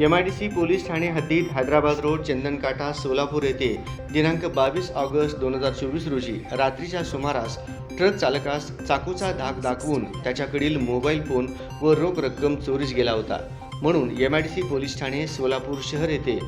M I D C police Thane हद्दीत Hyderabad road Chandankata Solapur येथे दिनांक बावीस ऑगस्ट दोन हजार चोवीस रोजी रात्रीच्या सुमारास ट्रक चालकास चाकूचा धाक दाखवून त्याच्याकडील मोबाईल फोन व रोख रक्कम चोरीस गेला होता. म्हणून M I D C police Thane Solapur शहर येथे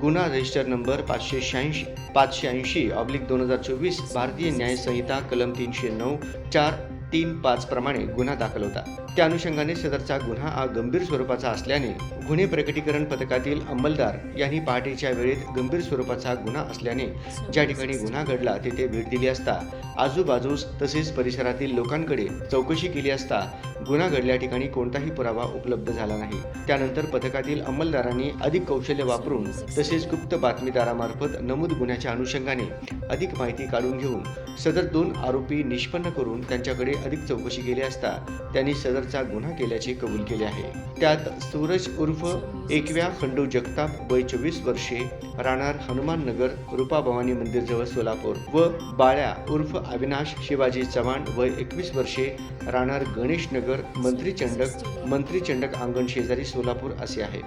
गुन्हा रजिस्टर नंबर पाचशे शहाऐंशी पाचशे ऐंशी ऑब्लिक दोन हजार चोवीस भारतीय न्याय संहिता कलम तीनशे नऊ चार तीन पाच प्रमाणे गुन्हा दाखल होता. त्या अनुषंगाने सदरचा गुन्हा हा गंभीर स्वरूपाचा असल्याने गुन्हे प्रकटीकरण पथकातील अंमलदार यांनी पहाटेच्या वेळेत गंभीर स्वरूपाचा गुन्हा असल्याने ज्या ठिकाणी गुन्हा घडला तेथे भेट दिली असता आजूबाजूस तसेच परिसरातील लोकांकडे चौकशी केली असता गुन्हा घडल्या ठिकाणी कोणताही पुरावा उपलब्ध झाला नाही. त्यानंतर पथकातील अंमलदारांनी अधिक कौशल्य वापरून तसेच गुप्त बातमीदारामार्फत नमूद गुन्ह्याच्या अनुषंगाने अधिक माहिती काढून घेऊन सदर दोन आरोपी निष्पन्न करून त्यांच्याकडे अधिक चौकशी केली असता त्यांनी सदरचा गुन्हा केल्याचे कबूल केले आहे. त्यात सूरज उर्फ एकव्या खंडू जगताप वय चोवीस वर्षे राहणार हनुमान नगर रूपा भवानी मंदिरजवळ सोलापूर व बाळ्या उर्फ अविनाश शिवाजी चव्हाण वय एकवीस वर्षे राहणार गणेश नगर मंत्री चंडक मंत्री चंडक अंगण शेजारी सोलापूर असे आहे.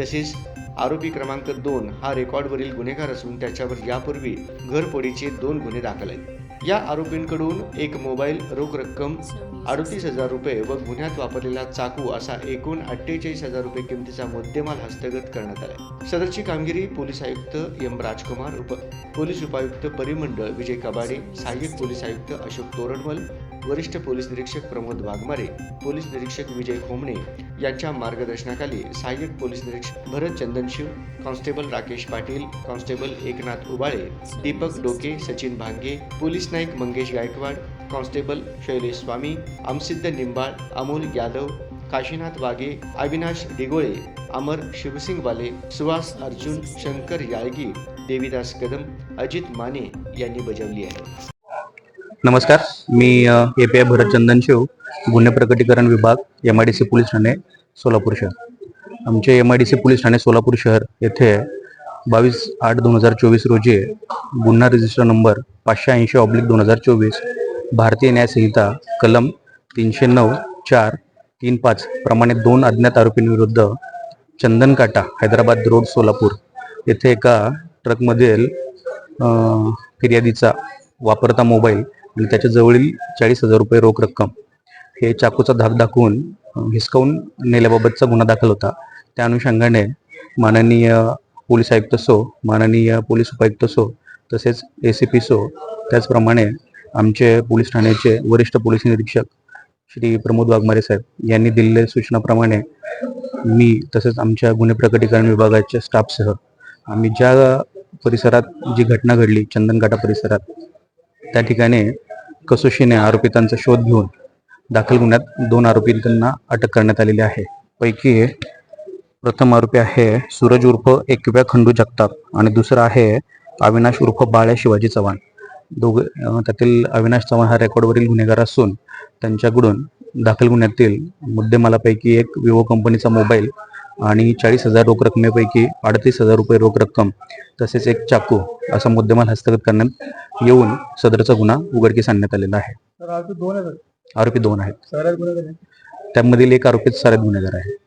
तसेच आरोपी क्रमांक दोन हा रेकॉर्डवरील गुन्हेगार असून त्याच्यावर यापूर्वी घरफोडीचे दोन गुन्हे दाखल आहेत. या आरोपींकडून एक मोबाईल रोख रक्कम अडतीस हजार रुपये व गुन्ह्यात वापरलेला चाकू असा एकूण अठ्ठेचाळीस हजार रुपये किमतीचा मुद्देमाल हस्तगत करण्यात आला सदरची कामगिरी पोलीस आयुक्त एम राजकुमार उप पोलीस उपायुक्त परिमंडळ विजय कबाडे सहाय्यक पोलीस आयुक्त अशोक तोरणमल वरिष्ठ पोलीस निरीक्षक प्रमोद वाघमारे पोलीस निरीक्षक विजय खोमणे यांच्या मार्गदर्शनाखाली सहाय्यक पोलीस निरीक्षक Bharat Chandanshiv constable Rakesh Patil constable Eknath Ubale Deepak Doke Sachin Bhange police Naik Mangesh Gaikwad constable Shailesh Swami Amsiddh Nimbal Amol Yadav Kashinath Waghe Avinash Digole Amar Shivsingwale Suhas Arjun Shankar Yalgi Devidas Kadam Ajit Mane यांनी बजावली आहे. नमस्कार मी A P I Bharat Chandan Shiv गुन्हे प्रकटीकरण विभाग M I D C police Thane Solapur शहर. आमचे M I D C police Thane Solapur शहर येथे बावीस आठ दोन हजार चोवीस रोजी गुन्हा रजिस्टर नंबर पाचशे ऐंशी ऑब्लिक दोन हजार चोवीस भारतीय न्यायसंहिता कलम तीनशे नऊ चार तीन पाच प्रमाणे दोन अज्ञात आरोपींविरुद्ध चंदनकाटा हैदराबाद रोड सोलापूर येथे एका ट्रकमधील फिर्यादीचा वापरता मोबाईल आणि त्याच्या जवळील चाळीस हजार रुपये रोख रक्कम हे चाकूचा धाक दाखवून हिसकावून नेल्याबाबतचा गुन्हा दाखल होता. त्या अनुषंगाने माननीय पोलीस आयुक्त सो माननीय पोलीस उपायुक्त सो तसेच ए सी पी सो त्याचप्रमाणे आमचे पोलीस ठाण्याचे वरिष्ठ पोलीस निरीक्षक श्री प्रमोद वाघमारे साहेब यांनी दिलेल्या सूचनाप्रमाणे मी तसेच आमच्या गुन्हे प्रकटीकरण विभागाच्या स्टाफसह आम्ही ज्या परिसरात जी घटना घडली चंदनकाटा परिसरात त्या ठिकाणी कसोशीने आरोपितांचा शोध घेऊन दाखल गुन्ह्यात दोन आरोपींना अटक करण्यात आलेली आहे. पैकी प्रथम आरोपी आहे सूरज उर्फ एकव्या खंडू जगताप आणि दुसरा आहे अविनाश उर्फ बाळ्या शिवाजी चव्हाण. दोघ त्यातील अविनाश चव्हाण हा रेकॉर्डवरील गुन्हेगार असून त्यांच्याकडून दाखल गुन्ह्यातील मुद्देमालापैकी एक विवो कंपनीचा मोबाईल आणि चाळीस हजार रोख रकमेपैकी अडतीस हजार रुपये रोख रक्कम तसेच एक चाकू असा मुद्देमाल हस्तगत करण्यात येऊन सदरचा गुन्हा उघडकीस आणण्यात आलेला आहे. आरोपी दोन आहेत. त्यामधील एक आरोपी सराईत गुन्हेगार आहे.